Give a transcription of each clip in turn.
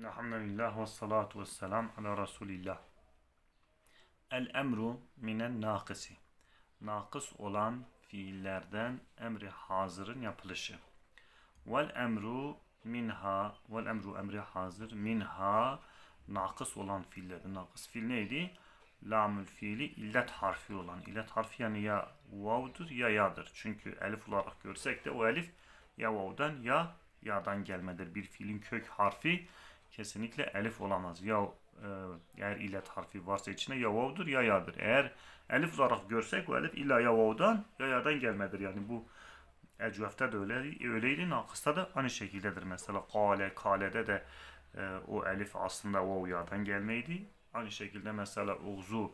Elhamdülillah ve salatu ve selam ala Resulillah. El emru minen nakısi. Nakıs olan fiillerden emri hazırın yapılışı. Vel emru minha, vel emru emri hazır minha nakıs olan fiillerden. Nakıs fiil neydi? Lamül fiili illet harfi olan. İllet harfi yani ya vav'dur ya ya'dır. Çünkü elif olarak görsek de o elif ya vav'dan ya ya'dan gelmedir. Bir fiilin kök harfi kesinlikle elif olamaz. Ya eğer illet harfi varsa içine ya vav'dur ya ya'dır. Eğer elif olarak görsek o elif illa ya vav'dan ya ya'dan gelmedir. Yani bu Ecvef'te de öyle, öyleydi. Nakısta da aynı şekildedir. Mesela kale, kalede de e, o elif aslında vav ya'dan gelmeydi. Aynı şekilde mesela uzu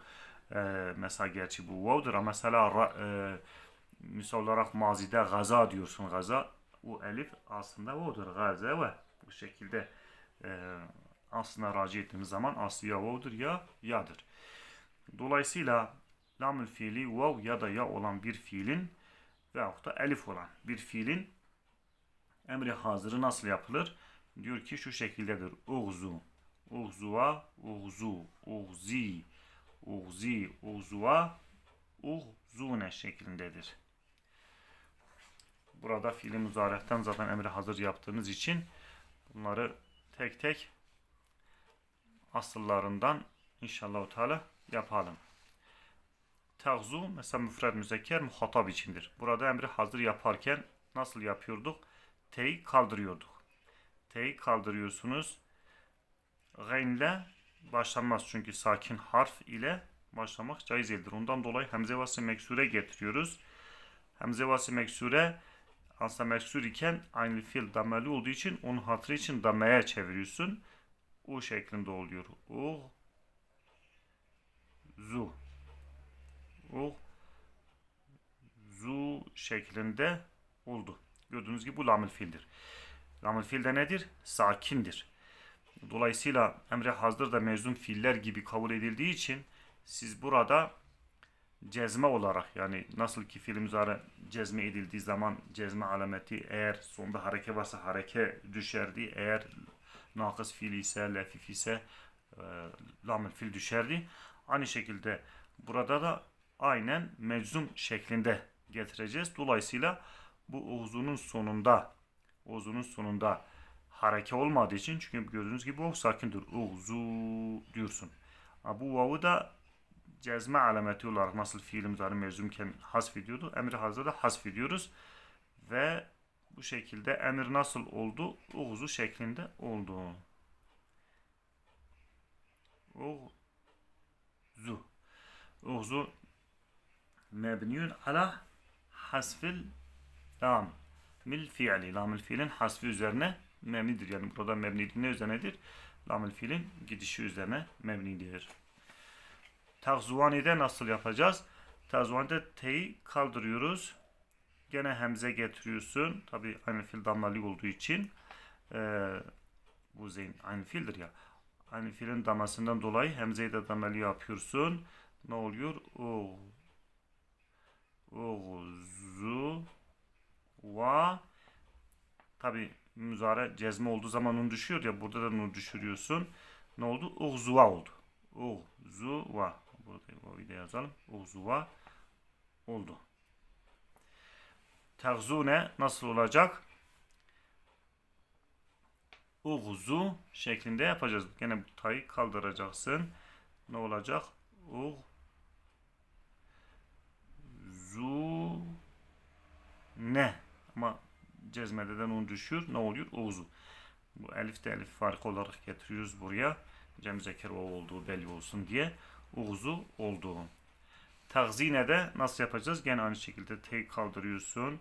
e, mesela gerçi bu vav'dır ama mesela ra, e, misal olarak mazide gaza diyorsun gaza o elif aslında vav'dır gaza ve bu şekilde e, aslında raci ettiğimiz zaman aslı ya vav'dır ya ya'dır. Dolayısıyla lamül fiili vav ya da ya olan bir fiilin veyahut da elif olan bir fiilin emri hazırı nasıl yapılır? Diyor ki şu şekildedir. Uğzu, uğzuva, uğzu, uğzi, uğzi, uğzuva, uğzune şeklindedir. Burada fiili muzarekten zaten emri hazır yaptığımız için bunları tek tek asıllarından inşallah Teala yapalım. Tağzu mesela müfred müzekker muhatap içindir. Burada emri hazır yaparken nasıl yapıyorduk? T'yi kaldırıyorduk. T'yi kaldırıyorsunuz. Gaynle başlanmaz çünkü sakin harf ile başlamak caiz değildir. Ondan dolayı hemze vası meksure getiriyoruz. Hemze vası meksure aslında meksur iken aynı fiil dameli olduğu için onun hatırı için dameye çeviriyorsun. U şeklinde oluyor. U zu o zu şeklinde oldu. Gördüğünüz gibi bu lamül fiildir. Lamül fiil de nedir? Sakindir. Dolayısıyla emre hazır da mezun fiiller gibi kabul edildiği için siz burada cezme olarak yani nasıl ki fiil müzare cezme edildiği zaman cezme alameti eğer sonda hareke varsa hareke düşerdi. Eğer nakıs fiil ise lefif ise e, lamül fiil düşerdi. Aynı şekilde burada da aynen meczum şeklinde getireceğiz. Dolayısıyla bu uzunun sonunda uzunun sonunda hareke olmadığı için çünkü gördüğünüz gibi o sakindir. Uzu diyorsun. Bu vavu da cezme alameti olarak nasıl fiilimiz var meczumken hasf ediyordu. Emri hazırda hasf ediyoruz. Ve bu şekilde emir nasıl oldu? Uzu şeklinde oldu. Uzu. Uzu mebniyun ala hasfil lam mil fiili. Lamil fiilin hasfi üzerine mebnidir. Yani burada mebni ne üzerinedir? Lamil fiilin gidişi üzerine mebnidir. Tagzuvani'de nasıl yapacağız? Tagzuvani'de t'yi kaldırıyoruz. Gene hemze getiriyorsun. Tabi aynı fiil damlalı olduğu için e, bu zeyn aynı fiildir ya. Aynı fiilin damasından dolayı hemzeyi de damlalı yapıyorsun. Ne oluyor? O uzu va tabi müzare cezme olduğu zaman nun düşüyor ya burada da nun düşürüyorsun. Ne oldu? Uzuva oldu. Uzuva. Burada o da yazalım. Uzuva oldu. Terzune nasıl olacak? Uğzu şeklinde yapacağız. Gene bu tayı kaldıracaksın. Ne olacak? Uğzu zu ne ama cezmede de nun düşüyor. Ne oluyor? Uzu. Bu elif de elif farkı olarak getiriyoruz buraya. Cem zeker o olduğu belli olsun diye. Uzu olduğu. Tagzine de nasıl yapacağız? Gene aynı şekilde T kaldırıyorsun.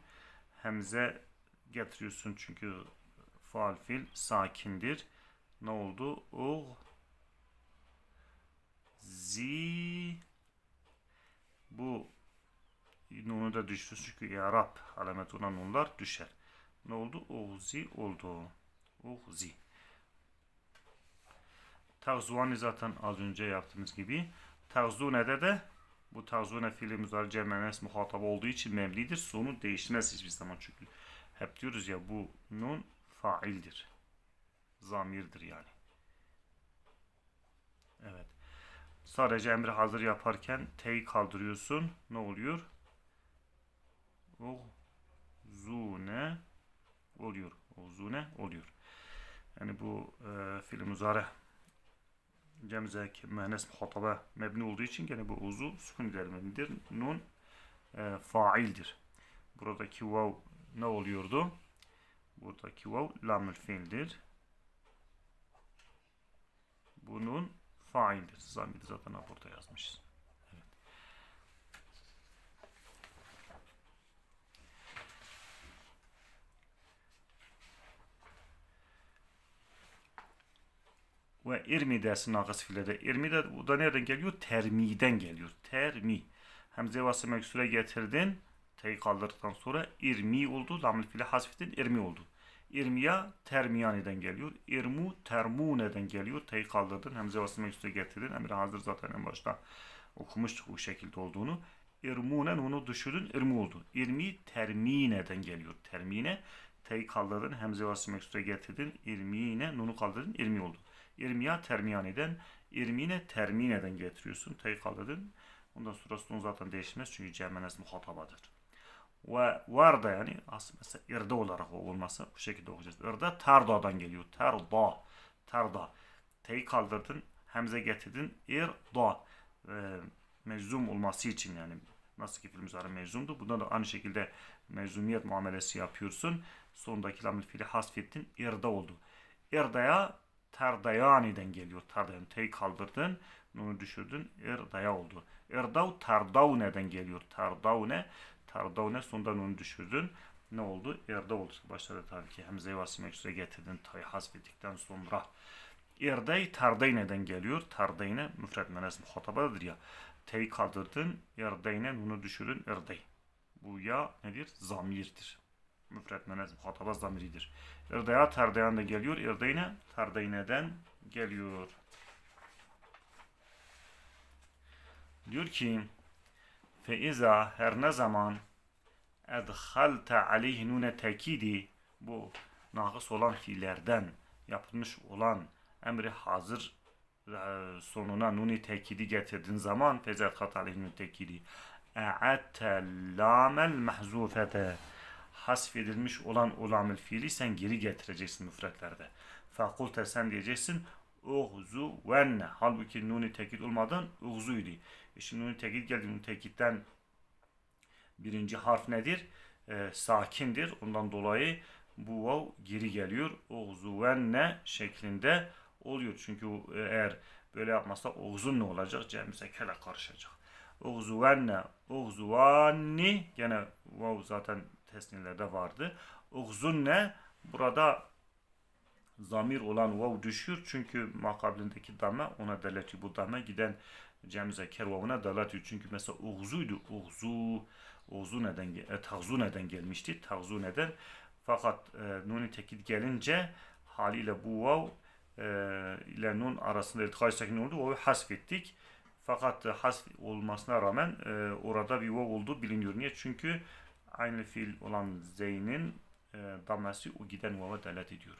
Hemze getiriyorsun çünkü faal fil sakindir. Ne oldu? U zi bu nunu da düştü çünkü ya Rab alamet olan nunlar düşer. Ne oldu? Uzi oldu. Uzi. Tagzuvani zaten az önce yaptığımız gibi. Tagzune'de de bu tagzune fiili müzari cemenes muhatap olduğu için mevlidir. Sonu değişmez hiçbir zaman çünkü hep diyoruz ya bu nun faildir. Zamirdir yani. Evet. Sadece emri hazır yaparken T'yi kaldırıyorsun. Ne oluyor? Uzune oluyor. Uzune oluyor. Yani bu e, fiil muzare cemzek mühennes muhataba mebni olduğu için gene bu uzu sükun ilerlemelidir. Nun e, faildir. Buradaki vav ne oluyordu? Buradaki vav lamül fiildir. Bunun faildir. Zamiri zaten burada yazmışız. Ve irmi dersin nakıs fiilde. İrmi de bu da nereden geliyor? Termiden geliyor. Termi. Hemze vası meksure getirdin. T'yi kaldırdıktan sonra irmi oldu. Lamül fiili hasfettin. irmi oldu. İrmiya termiyaniden geliyor. İrmu termuneden geliyor. T'yi kaldırdın. Hemze vası meksure getirdin. Emre hazır zaten en başta okumuştuk bu şekilde olduğunu. İrmunen onu düşürdün. irmi oldu. İrmi termineden geliyor. Termine. T'yi kaldırdın. Hemze vası meksure getirdin. İrmine. Nunu kaldırdın. irmi oldu. İrmiya termiyaneden, irmine termineden getiriyorsun. T'yi kaldırdın. Ondan sonra sonu zaten değişmez çünkü cemenes muhatabadır. Ve var da yani aslında mesela irde olarak o olmasa bu şekilde okuyacağız. İrde terda'dan geliyor. Terda. Terda. T'yi kaldırdın. Hemze getirdin. İrda. E, meczum olması için yani nasıl ki film zarı meczumdu. Bunda da aynı şekilde meczumiyet muamelesi yapıyorsun. Sondaki lamül fiili hasfettin. İrda oldu. İrda'ya terdayani'den geliyor. Terdayan. T'yi kaldırdın. Nunu düşürdün. İrdaya oldu. İrdav terdavne'den geliyor. Terdavne. Terdavne sonunda nunu düşürdün. Ne oldu? İrda oldu. Başta tabii ki hemze-i vasimek süre getirdin. Ta'yı hasfettikten sonra. İrday terdayne'den geliyor. Terdayne müfred menes muhatabadır ya. T'yi kaldırdın. İrdayne nunu düşürdün. İrday. Bu ya nedir? Zamirdir. Müfred menes muhataba zamiridir. İrdaya terdayan da geliyor. İrdayne terdayne'den geliyor. Diyor ki feiza her ne zaman edhalte aleyhi nune tekidi bu nakıs olan fiillerden yapılmış olan emri hazır e, sonuna nuni tekidi getirdiğin zaman feiza edhalte aleyhi nune tekidi e'atte lamel mahzufete hasfedilmiş olan ulamül fiili sen geri getireceksin müfretlerde. Fakulte sen diyeceksin uğzu venne. Halbuki nuni tekit olmadan uğzuydu. E şimdi nuni tekit geldi. Nuni tekitten birinci harf nedir? E, sakindir. Ondan dolayı bu vav geri geliyor. Uğzu venne şeklinde oluyor. Çünkü e, eğer böyle yapmazsa uğzun ne olacak? Cemse kele karışacak. Uğzu venne, uğzu vanni gene vav zaten tesnilerde vardı. Uğzunne burada zamir olan vav düşüyor. Çünkü makablindeki dame ona deletiyor. Bu dame giden cem zeker vavına deletiyor. Çünkü mesela uğzuydu. Uğzu, uğzu neden, e, tağzu neden gelmişti. Tağzu neden. Fakat e, nuni tekit gelince haliyle bu vav e, ile nun arasında iltikay sakin oldu. Vavu hasfettik. Fakat e, hasf olmasına rağmen e, orada bir vav olduğu biliniyor. Niye? Çünkü aynı fiil olan zeynin e, damlası o giden vava delet ediyor.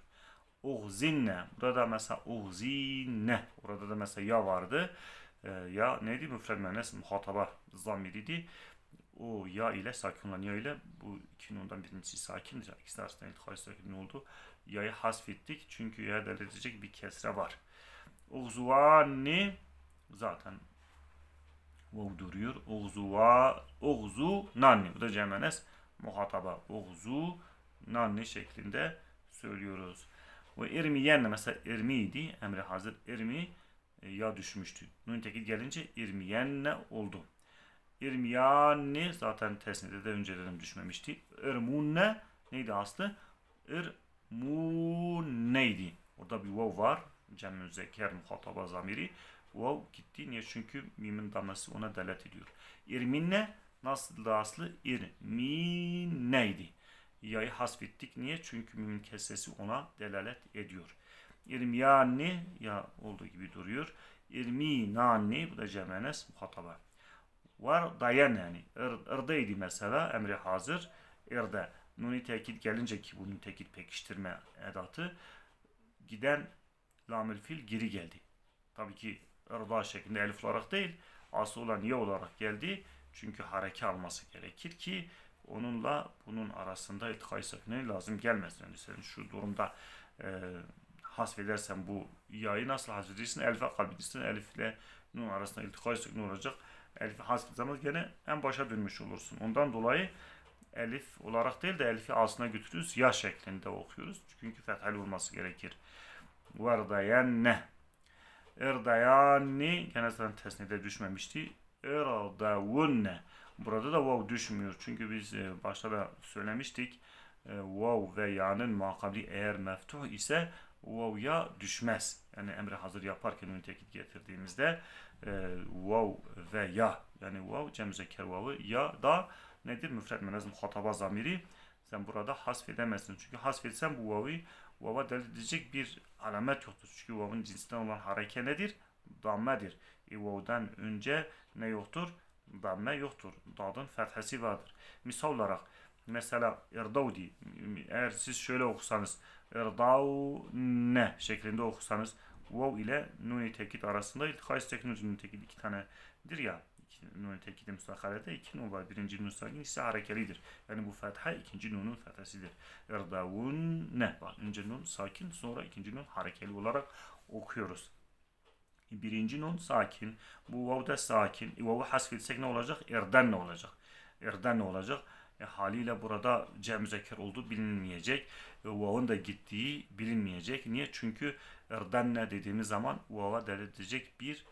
Uğzinne. Burada mesela uğzinne. Orada da mesela ya vardı. E, ya neydi? Müfred müennes muhataba zamiriydi. O ya ile sakinlanıyor ile bu iki nundan birincisi sakindir. İkisi arasında iltikay sakin oldu. Ya'yı hasfettik. Çünkü ya delet edecek bir kesre var. Uğzuvani zaten Vav duruyor. Uğzuva, uğzu, nanni. Bu da cemenes muhataba. Uğzu, nanni şeklinde söylüyoruz. Ve irmiyenne mesela irmiydi. Emre hazır irmi e, ya düşmüştü. Nun tekil gelince irmiyenne oldu. İrmiyanni zaten tesnide de önceden düşmemişti. İrmunne neydi aslı? İrmunneydi. Orada bir vav var. Cem-i zeker muhataba zamiri. Vav gitti. Niye? Çünkü mimin damlası ona delet ediyor. İrminne nasıl da aslı? İrminneydi. Ya'yı hasfettik. Niye? Çünkü mimin kesesi ona delalet ediyor. İrmiyani ya olduğu gibi duruyor. İrminani bu da cemenes muhataba. Var dayan yani. Ir, irdeydi mesela emri hazır. İrde. Nuni tekit gelince ki bunun tekit pekiştirme edatı giden lamül fil geri geldi. Tabii ki irda şeklinde elif olarak değil asıl olan ya olarak geldi. Çünkü hareke alması gerekir ki onunla bunun arasında iltikay sakini lazım gelmesin. Yani sen şu durumda e, hasfedersen bu yayı nasıl hasfedeceksin? Elif'e kalbedeceksin. Elif ile nun arasında iltikay sakini olacak. Elif'i zaman gene en başa dönmüş olursun. Ondan dolayı elif olarak değil de elifi aslına götürüyoruz. Ya şeklinde okuyoruz. Çünkü fethali olması gerekir. Vardayenne. Erdayanni gene zaten tesnide düşmemişti. Erdavunne. Burada da vav düşmüyor. Çünkü biz e, başta da söylemiştik. E, Vav ve ya'nın makabli eğer meftuh ise vav ya düşmez. Yani emri hazır yaparken ünite tekit getirdiğimizde e, vav ve ya yani vav cem müzekker vavı ya da nedir? Müfred menez muhataba zamiri. Sen burada hasfedemezsin. Çünkü hasfetsen bu vavi vava delil edecek bir alamet yoktur. Çünkü vavın cinsinden olan hareke nedir? Dammedir. E, vav'dan önce ne yoktur? Damme yoktur. Dadın fethesi vardır. Misal olarak mesela irdavdi eğer siz şöyle okusanız irdavne şeklinde okusanız vav ile nun-i tekit arasında iltikay teknik nun tekit iki tanedir ya iki nun tekit müstakalede iki nun var. Birinci nun sakin ise harekelidir. Yani bu fetha ikinci nunun fethesidir. Irdavunne. Bak önce nun sakin sonra ikinci nun harekeli olarak okuyoruz. Birinci nun sakin. Bu vav da sakin. E, vav'u hasfetsek ne olacak? Erden ne olacak? Erden ne olacak? E, haliyle burada cem müzekker olduğu bilinmeyecek. E, vav'ın da gittiği bilinmeyecek. Niye? Çünkü erdenne dediğimiz zaman vav'a delil edecek bir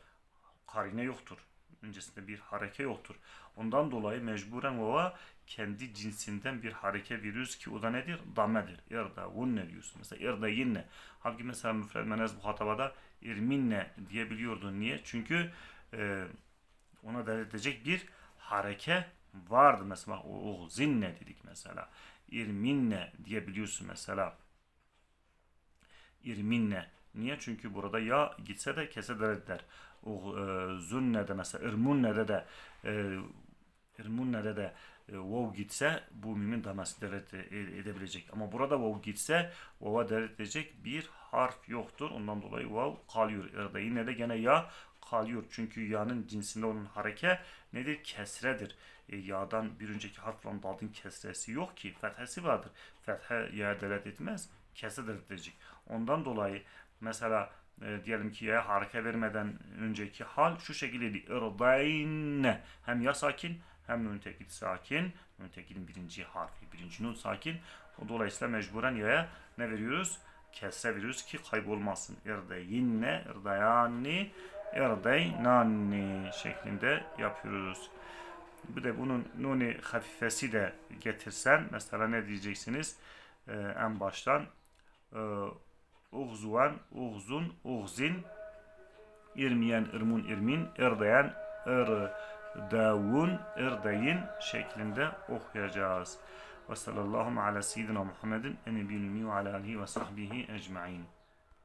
karine yoktur. Öncesinde bir hareke yoktur. Ondan dolayı mecburen vava kendi cinsinden bir hareke veriyoruz ki o da nedir? Dammedir. Irda vunne diyorsun. Mesela irda yinne. Halbuki mesela müfred menez muhatabada irminne diyebiliyordun. Niye? Çünkü e, ona delil edecek bir hareke vardı. Mesela o, o zinne dedik mesela. İrminne diyebiliyorsun mesela. İrminne. Niye? Çünkü burada ya gitse de kese delil eder. O e, zunne'de mesela irmunne'de de e, irmunne'de de e, vav gitse bu mimin daması deret e- edebilecek. Ama burada vav gitse vav'a deret edecek bir harf yoktur. Ondan dolayı vav kalıyor. Ya da yine de gene ya kalıyor. Çünkü ya'nın cinsinde olan hareke nedir? Kesredir. E, ya'dan bir önceki harf olan dadın kesresi yok ki. Fethesi vardır. Fethe ya deret etmez. Kesre deret edecek. Ondan dolayı mesela e, diyelim ki ya hareke vermeden önceki hal şu şekilde irdayne hem ya sakin hem nun tekil sakin. Nun tekilin birinci harfi, birinci nun sakin. Dolayısıyla mecburen yaya ne veriyoruz? Kesre veriyoruz ki kaybolmasın. İrdeyinne, irdayanni, irdeynanni şeklinde yapıyoruz. Bir de bunun nuni hafifesi de getirsen mesela ne diyeceksiniz? Ee, en baştan e, Uğzuvan, uğzun, uğzin, irmiyen, irmun, irmin, irdayan, irdavun, irdayin şeklinde okuyacağız. Ve sallallahu ala seyyidina Muhammedin en nebiyil ve ala alihi ve sahbihi ecma'in.